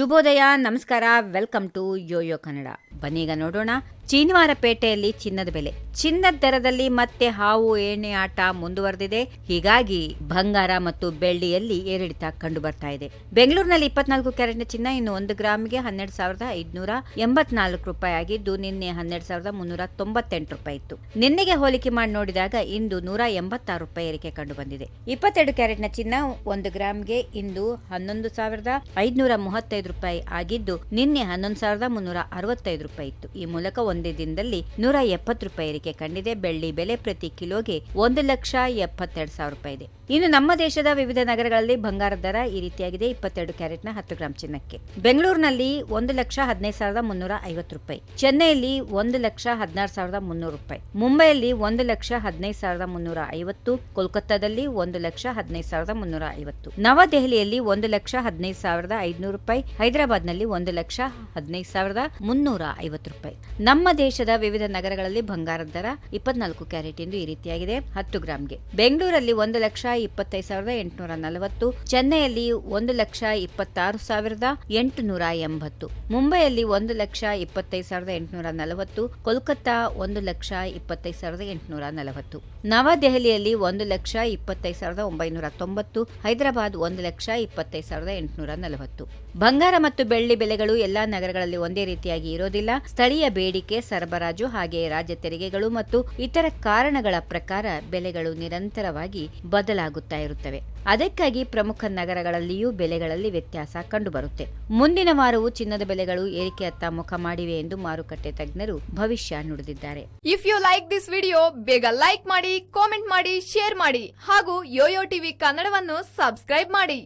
ಶುಭೋದಯ, ನಮಸ್ಕಾರ, welcome to YoYo Kannada. ಬನ್ನೀಗ ನೋಡೋಣ. ಪೇಟೆಯಲ್ಲಿ ಚಿನ್ನದ ಬೆಲೆ. ಚಿನ್ನದ ದರದಲ್ಲಿ ಮತ್ತೆ ಹಾವು ಎಣ್ಣೆ ಆಟ ಮುಂದುವರೆದಿದೆ. ಹೀಗಾಗಿ ಬಂಗಾರ ಮತ್ತು ಬೆಳ್ಳಿಯಲ್ಲಿ ಏರಿಳಿತ ಕಂಡು ಬರ್ತಾ ಇದೆ. ಬೆಂಗಳೂರಿನಲ್ಲಿ ಇಪ್ಪತ್ನಾಲ್ಕು ಕ್ಯಾರೆಟ್ನ ಚಿನ್ನ, ಇನ್ನು ಒಂದು ಗ್ರಾಮ್ಗೆ ಹನ್ನೆರಡು ಸಾವಿರದ ಐದುನೂರ ಎಂಬತ್ನಾಲ್ಕು ರೂಪಾಯಿ ಆಗಿದ್ದು, ನಿನ್ನೆ ಹನ್ನೆರಡು ಸಾವಿರದ ಮುನ್ನೂರ ತೊಂಬತ್ತೆಂಟು ರೂಪಾಯಿ ಇತ್ತು. ನಿನ್ನೆಗೆ ಹೋಲಿಕೆ ಮಾಡಿ ನೋಡಿದಾಗ ಇಂದು ನೂರ ಎಂಬತ್ತಾರು ರೂಪಾಯಿ ಏರಿಕೆ ಕಂಡು ಬಂದಿದೆ ಇಪ್ಪತ್ತೆರಡು ಕ್ಯಾರೆಟ್ನ ಚಿನ್ನ ಒಂದು ಗ್ರಾಮ್ಗೆ ಇಂದು ಹನ್ನೊಂದು ಸಾವಿರದ ಐದುನೂರ ಮೂವತ್ತೈದು ರೂಪಾಯಿ ಆಗಿದ್ದು ನಿನ್ನೆ ಹನ್ನೊಂದು ಸಾವಿರದ ಮುನ್ನೂರ ಅರವತ್ತೈದು ರೂಪಾಯಿ ಇತ್ತು. ಈ ಮೂಲಕ ಒಂದೇ ದಿನದಲ್ಲಿ ನೂರ ಎಪ್ಪತ್ತು ರೂಪಾಯಿ ಏರಿಕೆ ಕಂಡಿದೆ. ಬೆಳ್ಳಿ ಬೆಲೆ ಪ್ರತಿ ಕಿಲೋಗೆ ಒಂದು ಲಕ್ಷ ಎಪ್ಪತ್ತೆರಡು ಸಾವಿರ ರೂಪಾಯಿ ಇದೆ. ಇನ್ನು ನಮ್ಮ ದೇಶದ ವಿವಿಧ ನಗರಗಳಲ್ಲಿ ಬಂಗಾರ ದರ ಈ ರೀತಿಯಾಗಿದೆ. ಇಪ್ಪತ್ತೆರಡು ಕ್ಯಾರೆಟ್ನ ಹತ್ತು ಗ್ರಾಂ ಚಿನ್ನಕ್ಕೆ. ಬೆಂಗಳೂರಿನಲ್ಲಿ ಒಂದು ಲಕ್ಷ ಹದಿನೈದು ಸಾವಿರದ ಮುನ್ನೂರ ಐವತ್ತು ರೂಪಾಯಿ. ಚೆನ್ನೈಯಲ್ಲಿ ಒಂದು ಲಕ್ಷ ಹದಿನಾರು ಸಾವಿರದ ಮುನ್ನೂರು ರೂಪಾಯಿ. ಮುಂಬೈಯಲ್ಲಿ ಒಂದು ಲಕ್ಷ ಹದಿನೈದು ಸಾವಿರದ ಮುನ್ನೂರ ಐವತ್ತು. ಕೋಲ್ಕತ್ತಾದಲ್ಲಿ ಒಂದು ಲಕ್ಷ ಹದಿನೈದು ಸಾವಿರದ ಮುನ್ನೂರ ಐವತ್ತು. ನವದೆಹಲಿಯಲ್ಲಿ ಒಂದು ಲಕ್ಷ ಹದಿನೈದು ಸಾವಿರದ ಐದುನೂರು ರೂಪಾಯಿ. ಹೈದರಾಬಾದ್ನಲ್ಲಿ ಒಂದು ಲಕ್ಷ ಹದಿನೈದು ಸಾವಿರದ ಮುನ್ನೂರ ಐವತ್ತು ರೂಪಾಯಿ. ನಮ್ಮ ದೇಶದ ವಿವಿಧ ನಗರಗಳಲ್ಲಿ ಬಂಗಾರದ ದರ ಇಪ್ಪತ್ನಾಲ್ಕು ಕ್ಯಾರೆಟ್ ಎಂದು ಈ ರೀತಿಯಾಗಿದೆ. ಹತ್ತು ಗ್ರಾಮ್ಗೆ. ಬೆಂಗಳೂರಲ್ಲಿ ಒಂದು ಲಕ್ಷ ಇಪ್ಪತ್ತೈದು ಸಾವಿರದ ಎಂಟುನೂರ ನಲವತ್ತು, ಚೆನ್ನೈಯಲ್ಲಿ ಒಂದು ಲಕ್ಷ ಇಪ್ಪತ್ತಾರು ಸಾವಿರದ ಎಂಟುನೂರ ಎಂಬತ್ತು, ಮುಂಬೈಯಲ್ಲಿ ಒಂದು ಲಕ್ಷ ಇಪ್ಪತ್ತೈದು ಸಾವಿರದ ಎಂಟುನೂರ ನಲವತ್ತು, ಕೋಲ್ಕತ್ತಾ ಒಂದು ಲಕ್ಷ ಇಪ್ಪತ್ತೈದು ಸಾವಿರದ ಎಂಟುನೂರ ನಲವತ್ತು, ನವದೆಹಲಿಯಲ್ಲಿ ಒಂದು ಲಕ್ಷ ಇಪ್ಪತ್ತೈದು ಸಾವಿರದ ಒಂಬೈನೂರ ತೊಂಬತ್ತು, ಹೈದರಾಬಾದ್ ಒಂದು ಲಕ್ಷ ಇಪ್ಪತ್ತೈದು ಸಾವಿರದ ಎಂಟುನೂರ ನಲವತ್ತು. ಬಂಗಾರ ಮತ್ತು ಬೆಳ್ಳಿ ಬೆಲೆಗಳು ಎಲ್ಲಾ ನಗರಗಳಲ್ಲಿ ಒಂದೇ ರೀತಿಯಾಗಿ ಇರೋದಿಲ್ಲ. ಸ್ಥಳೀಯ ಬೇಡಿಕೆ, ಸರಬರಾಜು ಹಾಗೆ ರಾಜ್ಯ ತೆರಿಗೆಗಳು ಮತ್ತು ಇತರ ಕಾರಣಗಳ ಪ್ರಕಾರ ಬೆಲೆಗಳು ನಿರಂತರವಾಗಿ ಬದಲಾಗುತ್ತಾ ಇರುತ್ತವೆ. ಅದಕ್ಕಾಗಿ ಪ್ರಮುಖ ನಗರಗಳಲ್ಲಿಯೂ ಬೆಲೆಗಳಲ್ಲಿ ವ್ಯತ್ಯಾಸ ಕಂಡುಬರುತ್ತೆ. ಮುಂದಿನ ವಾರವೂ ಚಿನ್ನದ ಬೆಲೆಗಳು ಏರಿಕೆಯತ್ತ ಮುಖ ಮಾಡಿವೆ ಎಂದು ಮಾರುಕಟ್ಟೆ ತಜ್ಞರು ಭವಿಷ್ಯ ನುಡಿದಿದ್ದಾರೆ. If you like this video ಬೇಗ ಲೈಕ್ ಮಾಡಿ ಕಾಮೆಂಟ್ ಮಾಡಿ ಶೇರ್ ಮಾಡಿ ಹಾಗೂ ಯೋಯೋ ಟಿವಿ ಕನ್ನಡವನ್ನು ಸಬ್ಸ್ಕ್ರೈಬ್ ಮಾಡಿ.